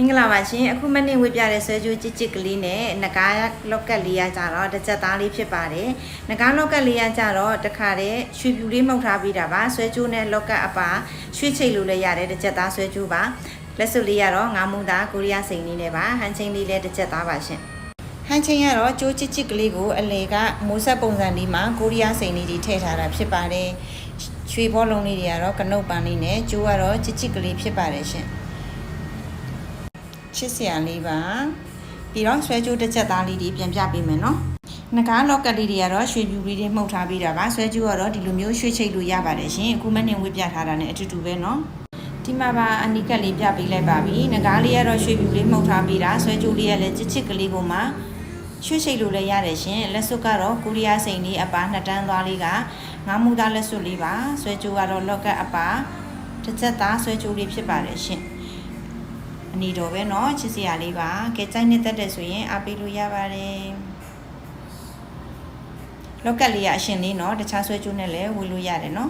မင်္ဂလာပါရှင်အခုမနေ့ဝေပြတဲ့ဆွဲကြိုးကြစ်ကြစ်ကလေးနဲ့ငကားလောက်ကက်လေးရကြတော့တစ်ချက်သားလေးဖြစ်ပါတယ်ငကားလောက်ကက်လေးရကြတော့တခါတည်းရွှေပြူလေးမှုတ်ထားပြီးတာပါဆွဲကြိုးနဲ့လောက်ကက်အပါရွှေချိတ်လို့လည်းရတယ်တစ်ချက်သားဆွဲကြိုးပါလက်စွပ်လေးရတော့ငါးမူသားကိုရီးယားစိန်လေးနဲ့ပါဟန်ချင်းလေးလည်းတစ်ချက်သားပါရှင်ဟန်ချင်းကတော့ကြိုးချစ်ချစ်ကလေးကိုအလေကမိုးဆက်ပုံစံလေးမှာကိုရီးယားစိန်လေးတွေထည့်ထားတာဖြစ်ပါတယ်ရွှေဘောလုံးလေးတွေကတော့ကနုတ်ပန်လေးနဲ့ကြိုးကတော့ချစ်ချစ်ကလေးဖြစ်ပါတယ်ရှင် ချစ်စရာလေးပါပြီးတော့ဆွဲကြိုးတစ်ချက်သားလေးတွေပြန်ပြပေးမယ်နော်ငကားလော့ကတ်လေးတွေကတော့ရွှေပြူလေးတွေမှုတ်ထားပြီးတာပါဆွဲကြိုးကတော့ဒီလိုမျိုးရွှေချိတ်လို့ရပါတယ်ရှင်အခုမနေ့ဝေးပြထားတာ ਨੇ အတူတူပဲနော်ဒီမှာပါအနိကတ်လေးပြပေးလိုက်ပါပြီငကားလေးကတော့ရွှေပြူလေးမှုတ်ထားပြီးတာဆွဲကြိုးလေးကလည်းချစ်ချစ်ကလေးကိုမှရွှေချိတ်လို့လည်းရတယ်ရှင်လက်စွပ်ကတော့ကိုရီးယားစိန်လေးအပါနှစ်တန်းသွားလေးကငါးမူသားလက်စွပ်လေးပါဆွဲကြိုးကတော့လော့ကတ်အပါတစ်ချက်သားဆွဲကြိုးလေးဖြစ်ပါတယ်ရှင်အ နီတော်ပဲเนาะချစ်စရာလေးပါကဲကြိုက်နေတတ်တဲ့ဆိုရင်အားပေးလို့ရပါတယ်လောက်ကက်လေးကအရှင်လေးเนาะတခြားဆွဲကျိုးနဲ့လည်းဝေလို့ရတယ်เนาะ